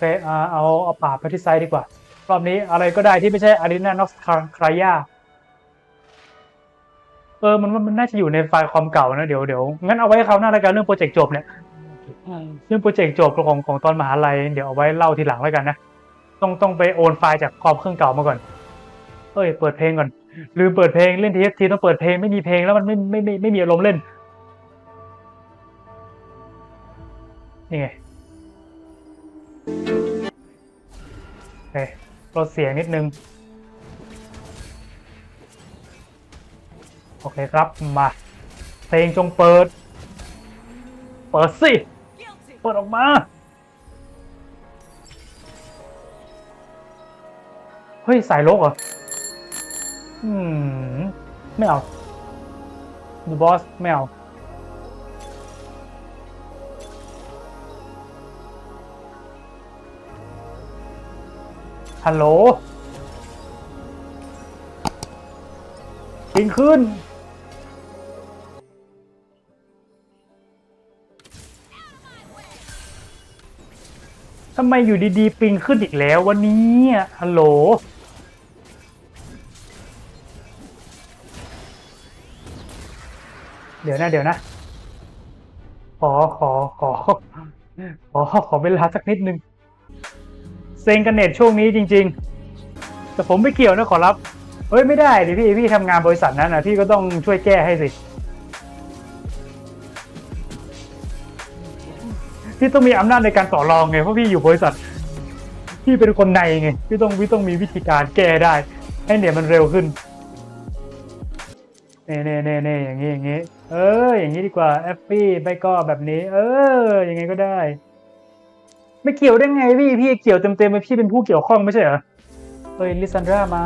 เฟอ่าเอาเอาป่าไปที่ไซด์ดีกว่า รอบนี้อะไรก็ได้ที่ไม่ใช่อารีนานอกครายาเออมันมันน่าจะอยู่ในไฟล์คอมเก่านะเดี๋ยวเดี๋ยวงั้นเอาไว้คราวหน้ารายการเรื่องโปรเจกต์จบเนี่ยเรื่องโปรเจกต์จบของของตอนมหาลัยเดี๋ยวเอาไว้เล่าทีหลังแล้วกันนะต้องต้องไปโอนไฟล์จากคอมเครื่องเก่ามาก่อน เอ้ย เปิดเพลงก่อนลืมเปิดเพลงเล่นทีทีต้องเปิดเพลงไม่มีเพลงแล้วมันไม่ไม่ไม่ไม่มีอารมณ์เล่นนี่ไง เคลดเสียงนิดนึง โอเคครับ มา เพลงจงเปิด เปิดสิ เปิดออกมา เฮ้ย สายลกเหรอ อืม ไม่เอาดูบอสไม่เอา ฮัลโหลปิงขึ้น ทำไมอยู่ดีๆ ปิงขึ้นอีกแล้ววันนี้ฮัลโหล เดี๋ยวนะ เดี๋ยวนะ ขอ ขอ ขอ ขอ ขอเวลาสักนิดนึง เซ็งกันเน็ตช่วงนี้จริง ๆ แต่ผมไม่เกี่ยวนะขอรับ เฮ้ยไม่ได้ดิพี่พี่ทำงานบริษัทนั้นนะพี่ก็ต้องช่วยแก้ให้สิ พี่ต้องมีอำนาจในการต่อรองไงเพราะพี่อยู่บริษัท พี่เป็นคนในไงพี่ต้องพี่ต้องมีวิธีการแก้ได้ ให้เน็ตมันเร็วขึ้นเน่เน่เน่เน่อย่างนี้อย่างนี้ เออ อย่างนี้ดีกว่าแอฟฟี่ไม่ก็แบบนี้ เออ อยังไงก็ได้ ไม่เกี่ยวได้ไงพี่พี่เกี่ยวเต็มเต็มๆเลยพี่เป็นผู้เกี่ยวข้องไม่ใช่เหรอเฮ้ยลิซันดรามา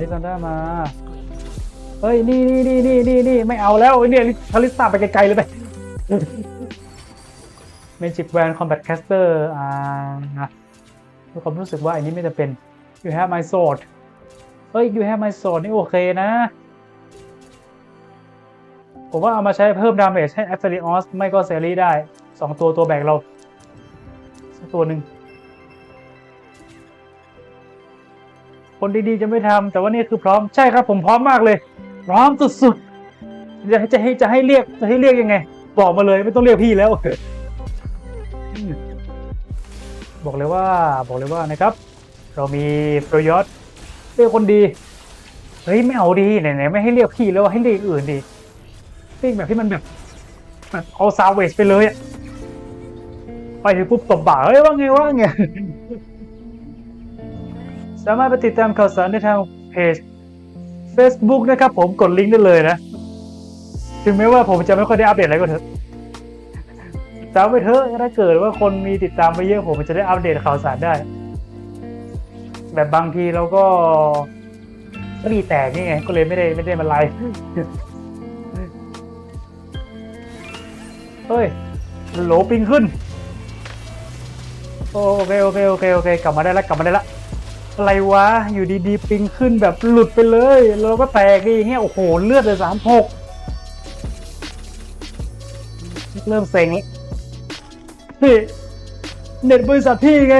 ลิซันดรามาเฮ้ยนี่นี่นี่นี่นี่นี่ไม่เอาแล้วเนี่ยทาริสตาไปไกลๆเลยไปเมจิกแวนคอมแบทแคสเตอร์อ่านะมีความรู้สึกว่าอันนี้ไม่จะเป็น you have my sword เฮ้ย you have my sword นี่โอเคนะ ผมว่าเอามาใช้เพิ่มดาเมจให้ a อ t h e r i o s ไม่ก็เซรีได้สองตัวตัวแบกเรา ตัวหนึ่งคนดีๆจะไม่ทำแต่ว่านี่คือพร้อมใช่ครับผมพร้อมมากเลย พร้อมสุดๆจะให้จะให้จะให้เรียกจะให้เรียกยังไง บอกมาเลยไม่ต้องเรียกพี่แล้ว บอกเลยว่าบอกเลยว่านะครับ เรามีโปรยศเป็นคนดีเฮ้ยไม่เอาดีไหนๆไม่ให้เรียกพี่แล้วให้เรียกอื่นดีเรียกแบบที่มันแบบแบบเอาซาวเวสไปเลยอะ ไปถึงปุ๊บตบบ่าเฮ้ยว่าไงว่าไง สามารถไปติดตามข่าวสารได้ทางเพจ Facebook นะครับผมกดลิงก์ได้เลยนะ ถึงแม้ว่าผมจะไม่ค่อยได้อัปเดตอะไรก็เถอะตามไปเถอะถ้าเกิดว่าคนมีติดตามไปเยอะผมจะได้อัปเดตข่าวสารได้ แบบบางทีเราก็ก็ดีแตกนี่ไงก็เลยไม่ได้ไม่ได้มาไลฟ์เฮ้ยโหลปิงขึ้น โอเคโอเคโอเคโอเคกลับมาได้แล้วกลับมาได้แล้วอะไรวะอยู่ดีๆปิงขึ้นแบบหลุดไปเลยแล้วก็แตกอีอย่างเงี้ยโอ้โหเลือดเลยสามหกเริ่มเซ็งแล้วพี่เน็ตบริษัทพี่ไง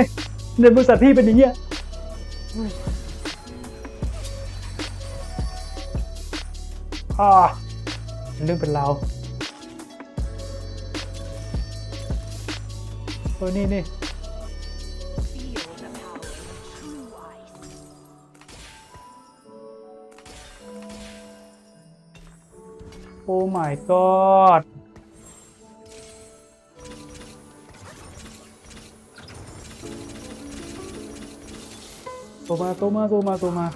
เน็ตบริษัทพี่เป็นอย่างเงี้ยอ่าเรื่องเป็นเราวเออนี่นี่ โอ้ my god ตัวมาตัวมาตัวมาตัวมา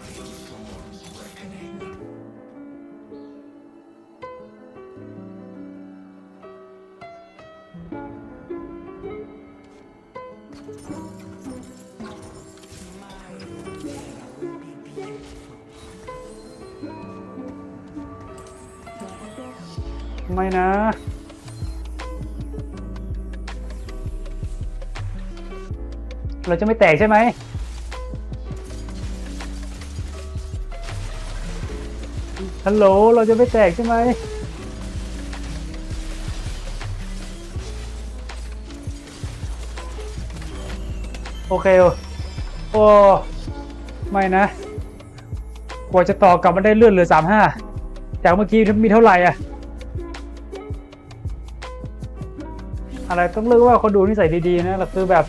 ไม่นะ เราจะไม่แตกใช่ไหมฮัลโหล เราจะไม่แตกใช่ไหมโอเค โอ้ไม่นะ กว่าจะต่อกลับมันได้เลื่อนเหลือสามห้าจากเมื่อกี้มีเท่าไหร่อะ อะไรต้องเลือกว่าคนดูนิสัยดีๆนะคือแบบ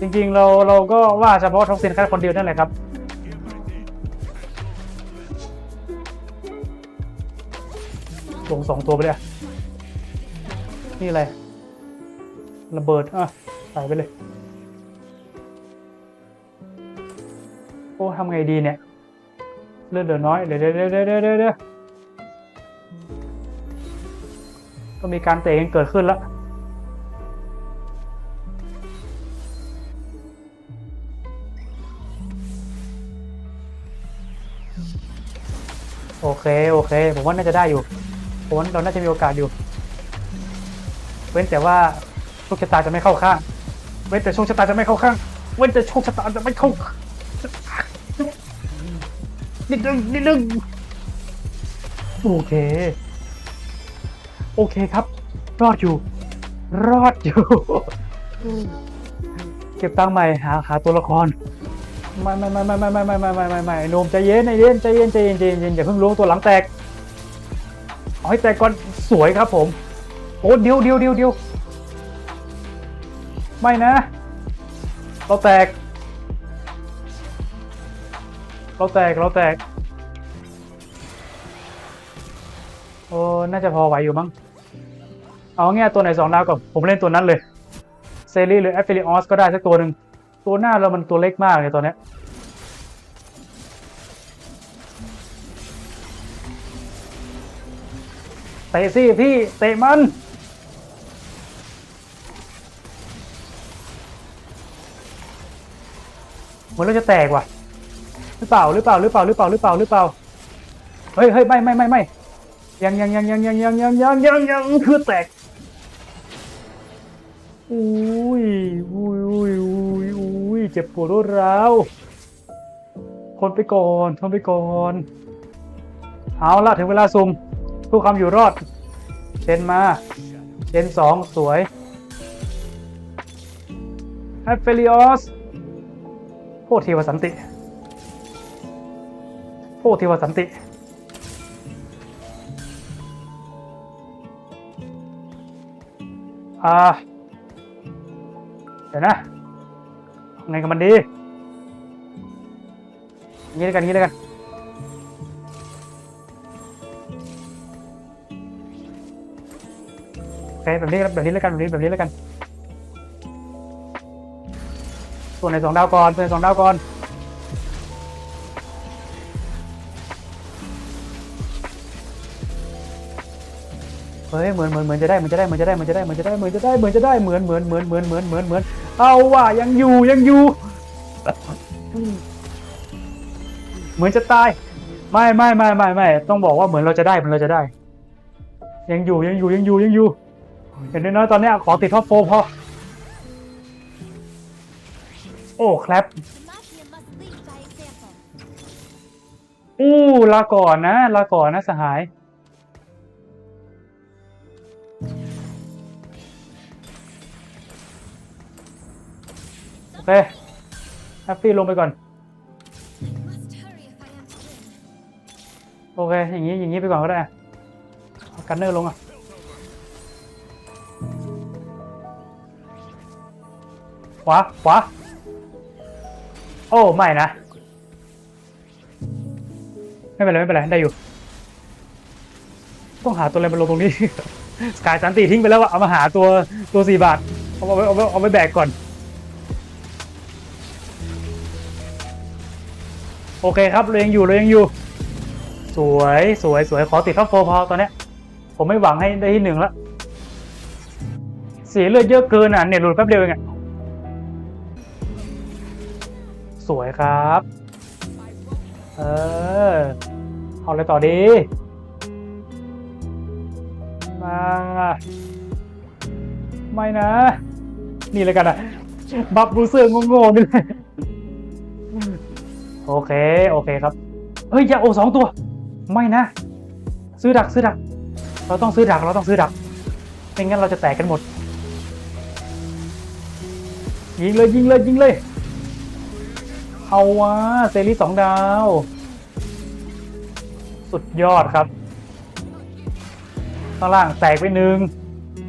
จริง ๆ เราเราก็ว่าเฉพาะท็อกซินแค่คนเดียวนั่นแหละครับลงสองตัวไปเลยนี่อะไรระเบิดอะใส่ไปเลยโอ้ทำไงดีเนี่ยเลือดเหลือน้อยเดี๋ยวเดี๋ยวเดี๋ยวเดี๋ยวก็มีการเตะกันเกิดขึ้นแล้ว เคโอเค ผมว่าน่าจะได้อยู่ผมว่าเราน่าจะมีโอกาสอยู่ เว้นแต่ว่าโชคชะตาจะไม่เข้าข้าง เว้นแต่โชคชะตาจะไม่เข้าข้าง เว้นแต่โชคชะตาจะไม่เข้านิดนึงนิดนึงโอเค โอเคครับ รอดอยู่ รอดอยู่ เก็บตังค์ใหม่หาหาตัวละคร ไม่ไม่ไม่ไม่ไม่ไม่ไม่ไม่ไม่ไม่ไม่ไอ้หนุ่มใจเย็นใจเย็นใจเย็นใจเย็นใจเย็นใจเย็นอย่าเพิ่งล้วงตัวหลังแตกเอาให้แตกก่อนสวยครับผม โอ้เดียวเดียวเดียวเดียวไม่นะ เราแตก เราแตกเราแตกโอ้น่าจะพอไหวอยู่มั้งเอาเง่ายตัวไหนสองดาวก่อนผมเล่นตัวนั้นเลยเซรีหรือแอฟเฟลิออสก็ได้สักตัวหนึ่ง ตัวหน้าเรามันตัวเล็กมากเลยตัวเนี้เตะสิพี่เตะมันเหมือนเราจะแตกว่ะหรือเปล่าหรือเปล่าหรือเปล่าหรือเปล่าหรือเปล่าหรือเปล่าเฮ้ยเฮ้ยไม่ไม่ไม่ไม่ยังยังยังยังยังยังยังยังยังยังคือแตก เจ็บปวดรวดร้าวทนไปก่อนทนไปก่อน เอาละถึงเวลาซุ่มเพื่อความอยู่รอดเชนมาเชนสองสวยแอฟเฟลิออสโพธิวสันติโพธิวสันติอ่าเดี๋ยวนะ ไงกับมันดีงี้แล้วกันงี้แล้วกันโอเคแบบนี้แบบนี้แล้วกันแบบนี้แบบนี้แล้วกัน ส่วนไหนสองดาวก่อนส่วนไหนสองดาวก่อนเฮ้ยเหมือนเหมือนเหมือนจะได้เหมือนจะได้เหมือนจะได้เหมือนจะได้เหมือนจะได้เหมือนจะได้เหมือนจะได้เหมือนเหมือนเหมือนเหมือนเหมือนเหมือน เอาว่ะยังอยู่ยังอยู่ เหมือนจะตาย ไม่ไม่ไม่ไม่ไม่ต้องบอกว่าเหมือนเราจะได้เหมือนเราจะได้ ยังอยู่ยังอยู่ยังอยู่ยังอยู่อย่างน้อยๆตอนนี้ขอติดท็อปโฟร์พอโอ้ครับอู้ลาก่อนนะลาก่อนนะสหาย เคแฮปปี้ลงไปก่อน โอเค อย่างนี้อย่างนี้ไปก่อนก็ได้กันเนอร์ลงอะขวาขวาโอ้ ไม่นะ ไม่เป็นไร ไม่เป็นไร ได้อยู่ ต้องหาตัวอะไรมาลงตรงนี้สกายสันติทิ้งไปแล้วอะเอามาหาตัวตัวสี่บาท เอาไว้เอาไว้เอาไว้แบกก่อน โอเคครับเรายังอยู่เรายังอยู่ สวยสวยสวยขอติดท็อปโฟพอตอนนี้ผมไม่หวังให้ได้ที่หนึ่งล้วเสียเลือดเยอะเกินอะเนี่ยหลุดแป๊บเดียวเองอะสวยครับ เออเอาอะไรต่อดี มา ไม่นะ นี่เลยกันอะ บัฟบูเซอร์โง่ๆนี่เลย โอเค โอเคครับ เฮ้ย อย่าโอสองตัว ไม่นะ ซื้อดัก ซื้อดัก เราต้องซื้อดัก เราต้องซื้อดัก ไม่งั้นเราจะแตกกันหมด ยิงเลย ยิงเลย ยิงเลย เอาวะ เซรีสองดาว สุดยอดครับ ข้างล่างแตกไปหนึ่ง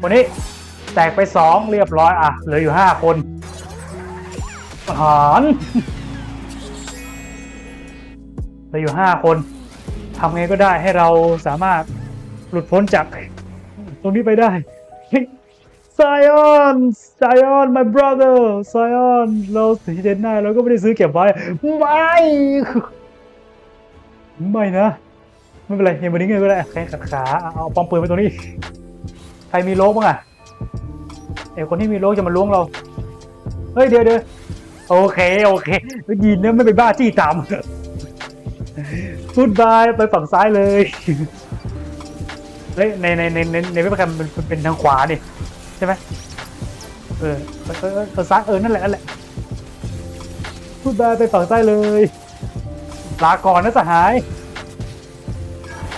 คนนี้แตกไปสองเรียบร้อย อะ เหลืออยู่ห้าคนหาร เหลือยู่ห้าคนทำไงก็ได้ให้เราสามารถหลุดพ้นจากตรงนี้ไปได้ไซออนไซออน my brother ไซออนเราสีเดนหน้าเราก็ไม่ได้ซื้อเก็บไว้ ไม่ ไม่นะ ไม่เป็นไรเฮมเบอร์ดิ้งก็ได้แค่ขัดขาเอาปอมปืนไปตรงนี้ ใครมีโลกบ้างอะไอคนที่มีโลกจะมาล้วงเรา เฮ้ยเดี๋ยวเดี๋ยวโอเค โอเคยินนะไม่ไปบ้าจี้ตาม พูดบายไปฝั่งซ้ายเลยเฮ้ยในในในในในเว็บแคมมันเป็นเป็นทางขวานี่ใช่ไหมเออเออเออซ้ายเออนั่นแหละนั่นแหละพูดบายไปฝั่งซ้ายเลยลาก่อนนะสหาย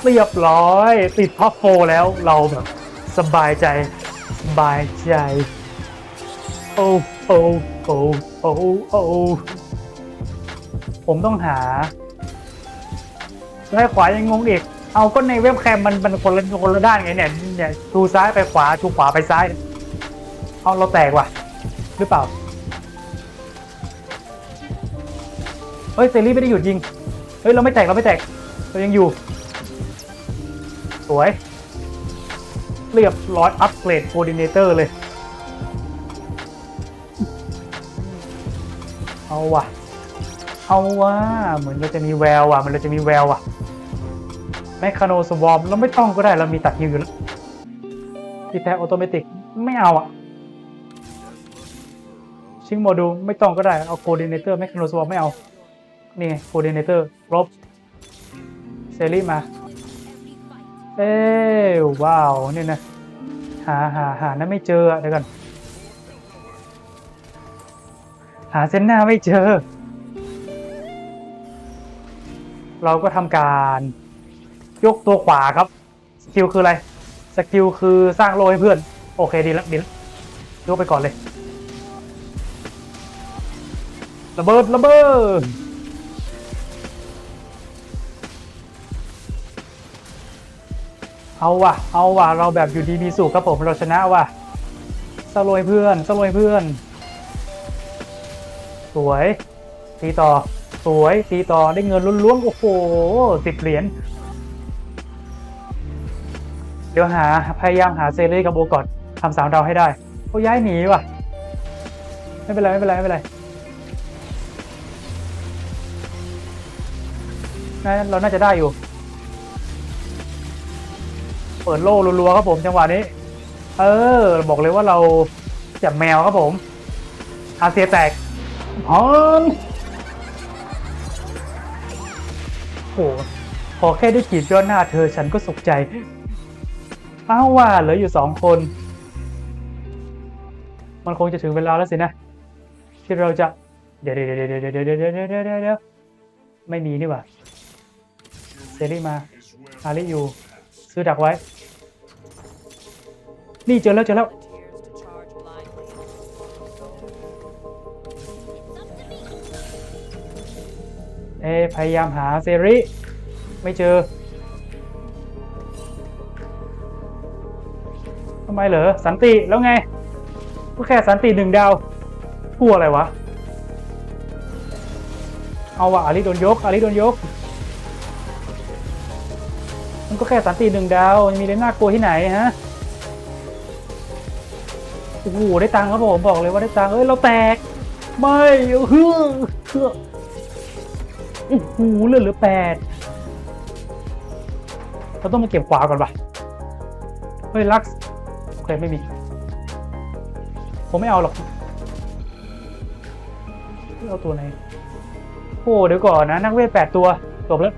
เรียบร้อย ติดท็อปโฟแล้วเราแบบสบายใจสบายใจ โอ้โอ้โอ้โอ้โอ้ผมต้องหา ซ้ายขวายังงงอีก เอาก็ในเว็บแคมมันมันคนละคนละด้านไงเนี่ยเนี่ยชูซ้ายไปขวาชูขวาไปซ้าย เอาเราแตกว่ะ หรือเปล่า เฮ้ยเซรีไม่ได้หยุดยิง เฮ้ยเราไม่แตกเราไม่แตก เรายังอยู่ สวย เรียบร้อยอัปเกรดโคดิเนเตอร์เลย เอาว่ะเอาว่ะเหมือนเราจะมีแววว่ะเหมันเราจะมีแววว่ะ แมคคาโนสวอมเราไม่ต้องก็ได้เรามีตัดฮิวอยู่แล้วทีแท็กออโตเมติกไม่เอาอะชิงโมดูลไม่ต้องก็ได้เอาโคดิเนเตอร์แมคคาโนสวอมไม่เอานี่โคดิเนเตอร์ลบเซรีมา เอ้ว้าวนี่นะหาหาหานั้นไม่เจอเดี๋ยวก่อนหาเส้นหน้าไม่เจอ เราก็ทำการ ยกตัวขวาครับสกิลคืออะไรสกิลคือสร้างโลให้เพื่อน โอเคดีแล้วดีแล้วยกไปก่อนเลยระเบิดระเบิดเอาว่ะ เอาว่ะ เราแบบอยู่ดีมีสุขครับผม เราชนะว่ะสโลยเพื่อนสโลยเพื่อน สวย ตีต่อ สวย ตีต่อ ได้เงินล้วนๆ โอ้โหสิบเหรียญ ดี๋ยวหาพยายามหาเซเล่กับโบก่อนทำสามดาวให้ได้เขาย้ายหนีว่ะ ไม่เป็นไรไม่เป็นไรไม่เป็นไรงั้นเราน่าจะได้อยู่ เปิดโล่รัวๆครับผมจังหวะนี้ เออ บอกเลยว่าเราจับแมวครับผม อาเซียแตกฮอนโหพอแค่ได้ขีดยอดหน้าเธอฉันก็สุขใจ เอ้าว่าเหลืออยู่สองคน มันคงจะถึงเวลาแล้วสินะ ที่เราจะเดี๋ยวเดี๋ยวเดี๋ยวเดี๋ยวเดี๋ยวเดี๋ยวเดี๋ยวเดี๋ยวเดี๋ยวไม่มีนี่หว่าเซรี่มาอาริอยู่ ซื้อดักไว้ นี่เจอแล้วเจอแล้วเอพยายามหาเซริไม่เจอ ทำไมเหรอสันติแล้วไงก็แค่สันติหนึ่งดาวพูดอะไรวะ เอาวะอาริโดนยกอาริโดนยก มันก็แค่สันติหนึ่งดาวมีเล่นน่ากลัวที่ไหนฮะโอ้โหได้ตังค์ครับผมบอกเลยว่าได้ตังค์เอ้ยเราแตก ไม่เฮ้อเฮ้อโอ้โหเหลือเหลือแปดเราต้องมาเก็บขวาก่อนปะเฮ้ยลัก เคไม่มีผมไม่เอาหรอกเอาตัวไหนโอ้เดี๋ยวก่อนนะ นักเวทแปดตัวจบแล้ว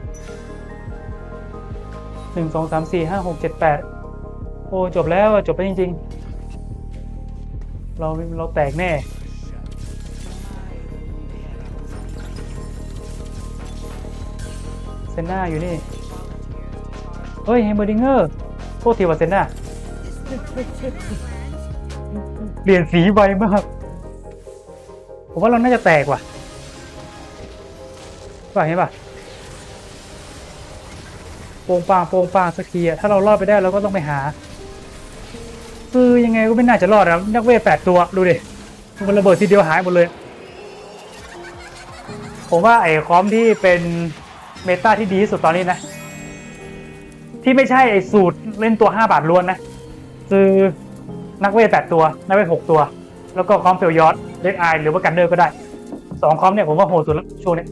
หนึ่งสองสามสี่ห้าหกเจ็ดแปดโอ้จบแล้วจบไปจริง ๆ เราเราแตกแน่เซนน่าอยู่นี่ เฮ้ยเฮมเบอร์ดิงเกอร์โทษทีว่าเซนน่า เปลี่ยนสีไวมาก ผมว่าเราน่าจะแตกว่ะป่ะเห็นป่ะโป่งปางโป่งปางสักทีอะถ้าเรารอดไปได้เราก็ต้องไปหา คือยังไงก็ไม่น่าจะรอดนะนักเวทแปดตัว ดูดิมันระเบิดทีเดียวหายหมดเลย ผมว่าไอ้คอมที่เป็นเมตาที่ดีที่สุดตอนนี้นะ ที่ไม่ใช่ไอ้สูตรเล่นตัว 5 บาทล้วนนะ คือนักเวทแปดตัว นักเวทหกตัว แล้วก็คอมเฟลยอร์ดเลดไอหรือว่ากันเดอร์ก็ได้สองคอมเนี่ยผมว่าโหดสุดแล้วช่วงนี้